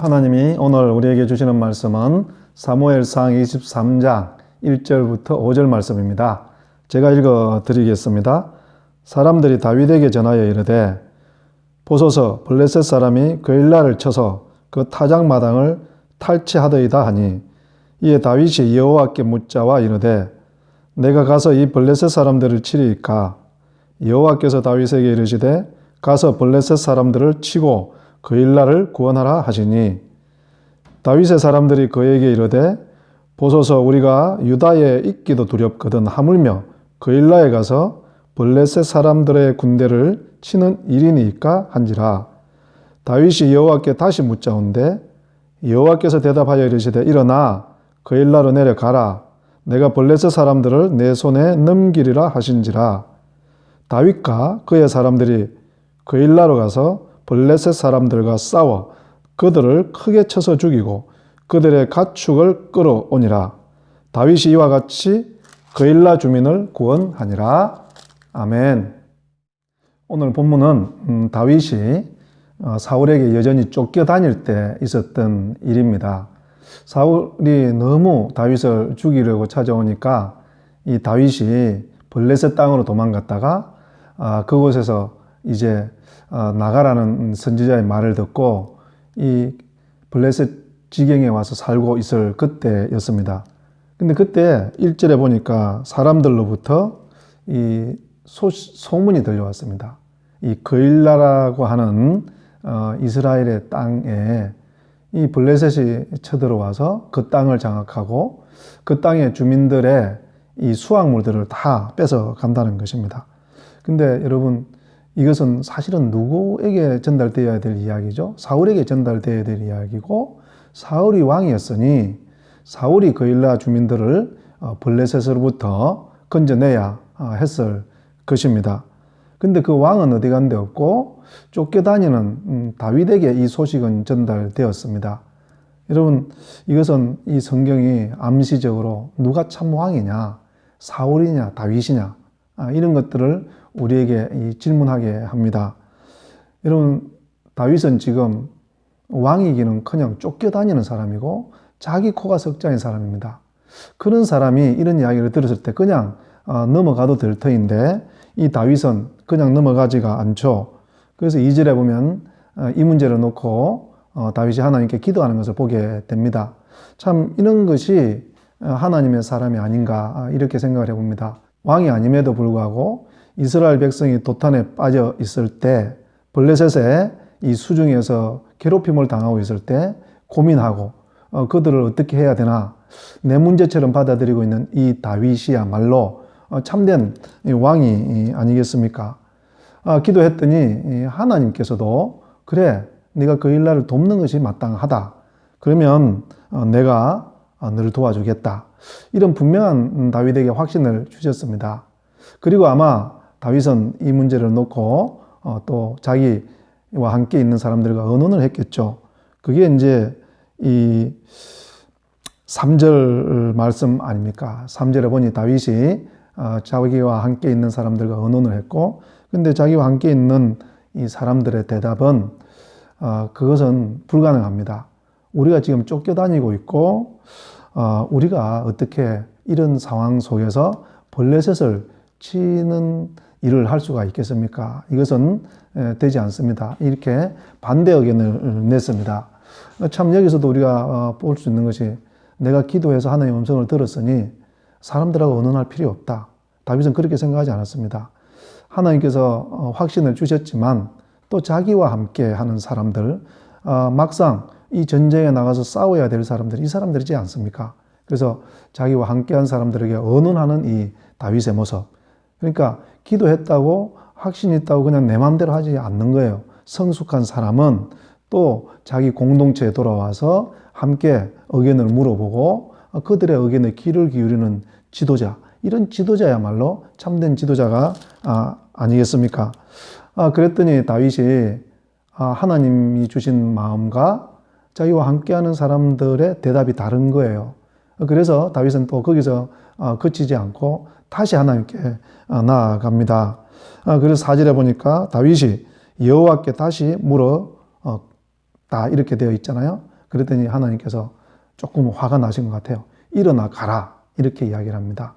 하나님이 오늘 우리에게 주시는 말씀은 사무엘상 23장 1절부터 5절 말씀입니다. 제가 읽어 드리겠습니다. 사람들이 다윗에게 전하여 이르되 보소서 블레셋 사람이 그일라를 쳐서 그 타작 마당을 탈취하더이다 하니 이에 다윗이 여호와께 묻자와 이르되 내가 가서 이 블레셋 사람들을 치리이까 여호와께서 다윗에게 이르시되 가서 블레셋 사람들을 치고 그일라를 구원하라 하시니 다윗의 사람들이 그에게 이르되 보소서 우리가 유다에 있기도 두렵거든 하물며 그일라에 가서 블레셋 사람들의 군대를 치는 일이니까 한지라. 다윗이 여호와께 다시 묻자온데 여호와께서 대답하여 이르시되 일어나 그일라로 내려가라. 내가 블레셋 사람들을 내 손에 넘기리라 하신지라. 다윗과 그의 사람들이 그일라로 가서 블레셋 사람들과 싸워 그들을 크게 쳐서 죽이고 그들의 가축을 끌어오니라 다윗이 이와 같이 그일라 주민을 구원하니라 아멘. 오늘 본문은 음, 다윗이 어, 사울에게 여전히 쫓겨다닐 때 있었던 일입니다. 사울이 너무 다윗을 죽이려고 찾아오니까 이 다윗이 블레셋 땅으로 도망갔다가 아, 그곳에서 이제 어, 나가라는 선지자의 말을 듣고 이 블레셋 지경에 와서 살고 있을 그때였습니다. 근데 그때 1절에 보니까 사람들로부터 이 소, 소문이 들려왔습니다. 이 그일라라고 하는 어, 이스라엘의 땅에 이 블레셋이 쳐들어와서 그 땅을 장악하고 그 땅의 주민들의 이 수확물들을 다 뺏어 간다는 것입니다. 근데 여러분 이것은 사실은 누구에게 전달되어야 될 이야기죠? 사울에게 전달되어야 될 이야기고 사울이 왕이었으니 사울이 그일라 주민들을 어, 블레셋으로부터 건져내야 어, 했을 것입니다. 근데 그 왕은 어디 간 데 없고 쫓겨다니는 음, 다윗에게 이 소식은 전달되었습니다. 여러분 이것은 이 성경이 암시적으로 누가 참 왕이냐 사울이냐 다윗이냐 아, 이런 것들을 우리에게 질문하게 합니다. 여러분 다윗은 지금 왕이기는커녕 쫓겨다니는 사람이고 자기 코가 석자인 사람입니다. 그런 사람이 이런 이야기를 들었을 때 그냥 어, 넘어가도 될 터인데 이 다윗은 그냥 넘어가지가 않죠. 그래서 2절에 보면 어, 이 문제를 놓고 어, 다윗이 하나님께 기도하는 것을 보게 됩니다. 참 이런 것이 하나님의 사람이 아닌가 이렇게 생각을 해봅니다. 왕이 아님에도 불구하고 이스라엘 백성이 도탄에 빠져 있을 때 블레셋의 이 수중에서 괴롭힘을 당하고 있을 때 고민하고 어, 그들을 어떻게 해야 되나 내 문제처럼 받아들이고 있는 이 다윗이야말로 어, 참된 왕이 아니겠습니까? 아, 기도했더니 하나님께서도 그래 네가 그 일날을 돕는 것이 마땅하다. 그러면 어, 내가 너를 도와주겠다. 이런 분명한 다윗에게 확신을 주셨습니다. 그리고 아마 다윗은 이 문제를 놓고 또 자기와 함께 있는 사람들과 의논을 했겠죠. 그게 이제 이 3절 말씀 아닙니까? 3절에 보니 다윗이 어, 자기와 함께 있는 사람들과 의논을 했고, 근데 자기와 함께 있는 이 사람들의 대답은 어, 그것은 불가능합니다. 우리가 지금 쫓겨다니고 있고, 어, 우리가 어떻게 이런 상황 속에서 벌레셋을 치는 일을 할 수가 있겠습니까? 이것은 되지 않습니다. 이렇게 반대 의견을 냈습니다. 참 여기서도 우리가 어, 볼수 있는 것이 내가 기도해서 하나님의 음성을 들었으니 사람들하고 의논할 필요 없다. 다윗은 그렇게 생각하지 않았습니다. 하나님께서 어, 확신을 주셨지만 또 자기와 함께 하는 사람들, 어, 막상 이 전쟁에 나가서 싸워야 될 사람들, 이 사람들이지 않습니까? 그래서 자기와 함께 한 사람들에게 의논하는 이 다윗의 모습. 그러니까 기도했다고 확신 있다고 그냥 내 마음대로 하지 않는 거예요. 성숙한 사람은 또 자기 공동체에 돌아와서 함께 의견을 물어보고 그들의 의견에 귀를 기울이는 지도자, 이런 지도자야말로 참된 지도자가 아, 아니겠습니까? 아, 그랬더니 다윗이 아, 하나님이 주신 마음과 자기와 함께하는 사람들의 대답이 다른 거예요. 그래서 다윗은 또 거기서 아, 그치지 않고 다시 하나님께 아, 나아갑니다. 아, 그래서 사절에 보니까 다윗이 여호와께 다시 물어 다 이렇게 되어 있잖아요. 그랬더니 하나님께서 조금 화가 나신 것 같아요. 일어나 가라. 이렇게 이야기를 합니다.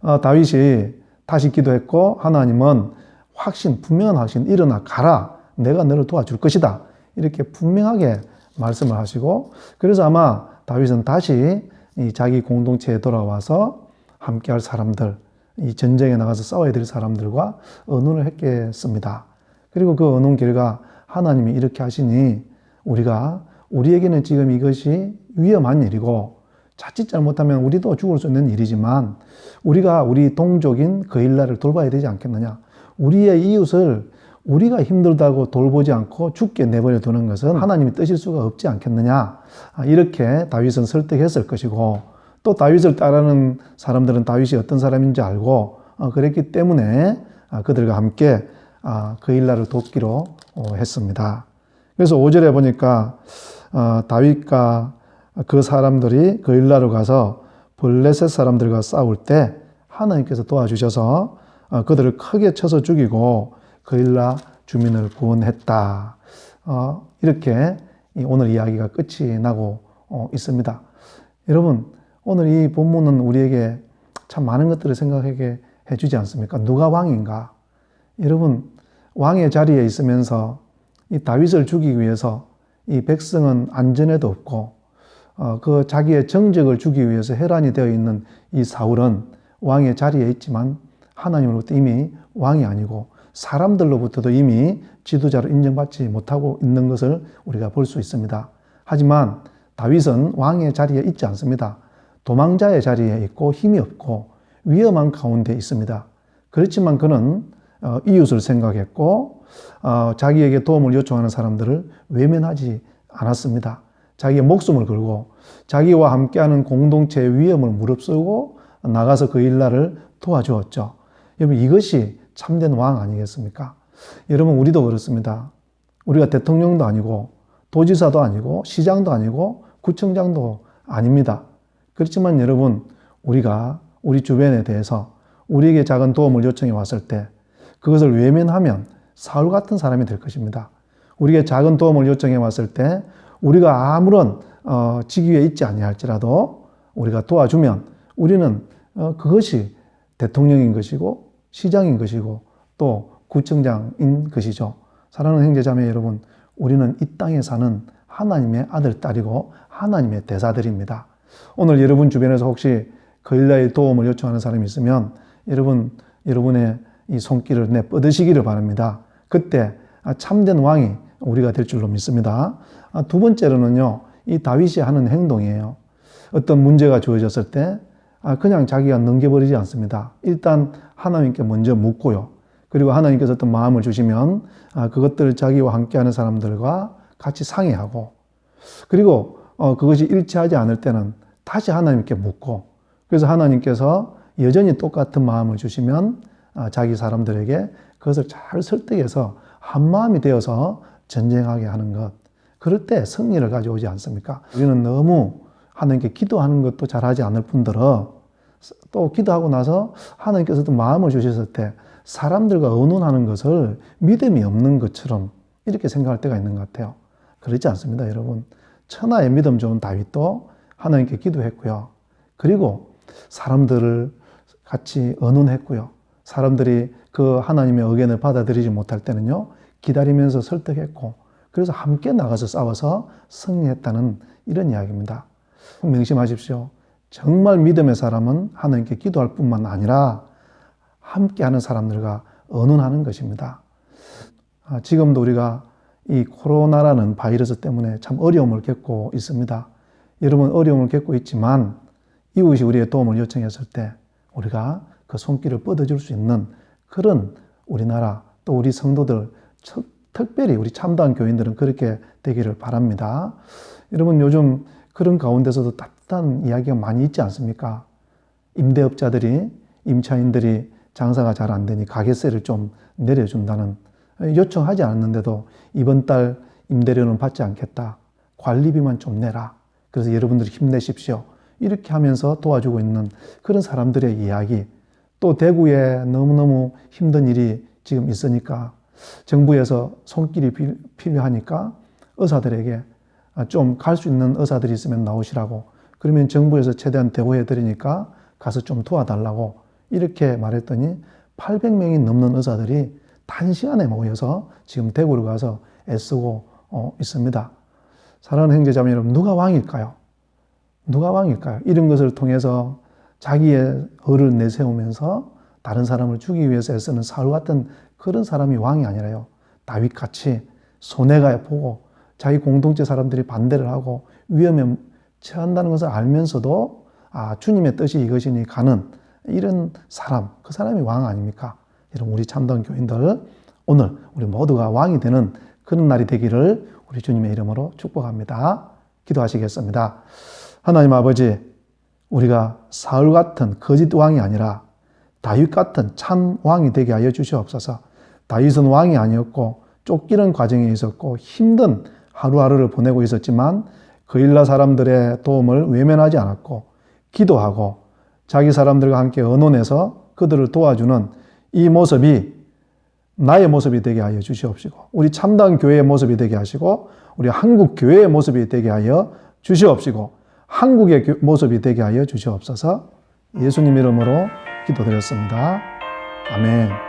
어, 다윗이 다시 기도했고 하나님은 확신, 분명한 확신, 일어나 가라. 내가 너를 도와줄 것이다. 이렇게 분명하게 말씀을 하시고 그래서 아마 다윗은 다시 이 자기 공동체에 돌아와서 함께 할 사람들, 이 전쟁에 나가서 싸워야 될 사람들과 언론을 했겠습니다. 그리고 그 언론 결과 하나님이 이렇게 하시니 우리가 우리에게는 지금 이것이 위험한 일이고 자칫 잘못하면 우리도 죽을 수 있는 일이지만 우리가 우리 동족인 그일라를 돌봐야 되지 않겠느냐. 우리의 이웃을 우리가 힘들다고 돌보지 않고 죽게 내버려 두는 것은 하나님이 뜨실 수가 없지 않겠느냐. 아, 이렇게 다윗은 설득했을 것이고 또 다윗을 따르는 사람들은 다윗이 어떤 사람인지 알고 어, 그랬기 때문에 아, 그들과 함께 아, 그 일날을 돕기로 어, 했습니다. 그래서 5절에 보니까 어, 다윗과 그 사람들이 그 일날로 가서 블레셋 사람들과 싸울 때 하나님께서 도와주셔서 그들을 크게 쳐서 죽이고 그일라 주민을 구원했다. 이렇게 오늘 이야기가 끝이 나고 있습니다. 여러분, 오늘 이 본문은 우리에게 참 많은 것들을 생각하게 해주지 않습니까? 누가 왕인가? 여러분, 왕의 자리에 있으면서 이 다윗을 죽이기 위해서 이 백성은 안전에도 없고, 어, 그 자기의 정적을 주기 위해서 혈안이 되어 있는 이 사울은 왕의 자리에 있지만 하나님으로부터 이미 왕이 아니고 사람들로부터도 이미 지도자로 인정받지 못하고 있는 것을 우리가 볼 수 있습니다. 하지만 다윗은 왕의 자리에 있지 않습니다. 도망자의 자리에 있고 힘이 없고 위험한 가운데 있습니다. 그렇지만 그는 어, 이웃을 생각했고 어, 자기에게 도움을 요청하는 사람들을 외면하지 않았습니다. 자기의 목숨을 걸고 자기와 함께하는 공동체의 위험을 무릅쓰고 나가서 그 일날을 도와주었죠. 여러분 이것이 참된 왕 아니겠습니까? 여러분 우리도 그렇습니다. 우리가 대통령도 아니고 도지사도 아니고 시장도 아니고 구청장도 아닙니다. 그렇지만 여러분 우리가 우리 주변에 대해서 우리에게 작은 도움을 요청해 왔을 때 그것을 외면하면 사울 같은 사람이 될 것입니다. 우리에게 작은 도움을 요청해 왔을 때 우리가 아무런 어, 직위에 있지 아니할지라도 우리가 도와주면 우리는 어, 그것이 대통령인 것이고 시장인 것이고 또 구청장인 것이죠. 사랑하는 형제자매 여러분, 우리는 이 땅에 사는 하나님의 아들, 딸이고 하나님의 대사들입니다. 오늘 여러분 주변에서 혹시 거일라의 도움을 요청하는 사람이 있으면 여러분, 여러분의 이 손길을 내 뻗으시기를 바랍니다. 그때 참된 왕이 우리가 될 줄로 믿습니다. 아, 두 번째로는요, 이 다윗이 하는 행동이에요. 어떤 문제가 주어졌을 때 아, 그냥 자기가 넘겨버리지 않습니다. 일단 하나님께 먼저 묻고요. 그리고 하나님께서 어떤 마음을 주시면 아, 그것들을 자기와 함께하는 사람들과 같이 상의하고 그리고 어, 그것이 일치하지 않을 때는 다시 하나님께 묻고 그래서 하나님께서 여전히 똑같은 마음을 주시면 자기 사람들에게 그것을 잘 설득해서 한 마음이 되어서 전쟁하게 하는 것. 그럴 때 승리를 가져오지 않습니까? 우리는 너무 하나님께 기도하는 것도 잘하지 않을 뿐더러 또 기도하고 나서 하나님께서도 마음을 주셨을 때 사람들과 의논하는 것을 믿음이 없는 것처럼 이렇게 생각할 때가 있는 것 같아요. 그렇지 않습니다, 여러분. 천하의 믿음 좋은 다윗도 하나님께 기도했고요. 그리고 사람들을 같이 의논했고요. 사람들이 그 하나님의 의견을 받아들이지 못할 때는요, 기다리면서 설득했고, 그래서 함께 나가서 싸워서 승리했다는 이런 이야기입니다. 명심하십시오. 정말 믿음의 사람은 하나님께 기도할 뿐만 아니라 함께 하는 사람들과 의논하는 것입니다. 아, 지금도 우리가 이 코로나라는 바이러스 때문에 참 어려움을 겪고 있습니다. 여러분 어려움을 겪고 있지만 이웃이 우리의 도움을 요청했을 때 우리가 그 손길을 뻗어줄 수 있는 그런 우리나라 또 우리 성도들 특별히 우리 참다한 교인들은 그렇게 되기를 바랍니다. 여러분 요즘 그런 가운데서도 따뜻한 이야기가 많이 있지 않습니까? 임대업자들이 임차인들이 장사가 잘 안 되니 가게세를 좀 내려준다는 요청하지 않았는데도 이번 달 임대료는 받지 않겠다. 관리비만 좀 내라. 그래서 여러분들이 힘내십시오. 이렇게 하면서 도와주고 있는 그런 사람들의 이야기. 또 대구에 너무너무 힘든 일이 지금 있으니까 정부에서 손길이 필요하니까 의사들에게 좀 갈 수 있는 의사들이 있으면 나오시라고 그러면 정부에서 최대한 대우해 드리니까 가서 좀 도와달라고 이렇게 말했더니 800명이 넘는 의사들이 단시간에 모여서 지금 대구로 가서 애쓰고 어, 있습니다. 사랑하는 형제자매 여러분, 누가 왕일까요? 누가 왕일까요? 이런 것을 통해서 자기의 의를 내세우면서 다른 사람을 죽이기 위해서 애쓰는 사울 같은 그런 사람이 왕이 아니라요. 다윗 같이 손해가 보고 자기 공동체 사람들이 반대를 하고 위험에 처한다는 것을 알면서도 아, 주님의 뜻이 이것이니 가는 이런 사람, 그 사람이 왕 아닙니까? 여러분, 우리 참다운 교인들, 오늘 우리 모두가 왕이 되는 그런 날이 되기를 우리 주님의 이름으로 축복합니다. 기도하시겠습니다. 하나님 아버지, 우리가 사울 같은 거짓 왕이 아니라 다윗 같은 참 왕이 되게 하여 주시옵소서. 다윗은 왕이 아니었고 쫓기는 과정에 있었고 힘든 하루하루를 보내고 있었지만 그일라 사람들의 도움을 외면하지 않았고 기도하고 자기 사람들과 함께 언론에서 그들을 도와주는 이 모습이 나의 모습이 되게 하여 주시옵시고 우리 참당 교회의 모습이 되게 하시고 우리 한국 교회의 모습이 되게 하여 주시옵시고 한국의 교- 모습이 되게 하여 주시옵소서 예수님 이름으로 기도드렸습니다. 아멘.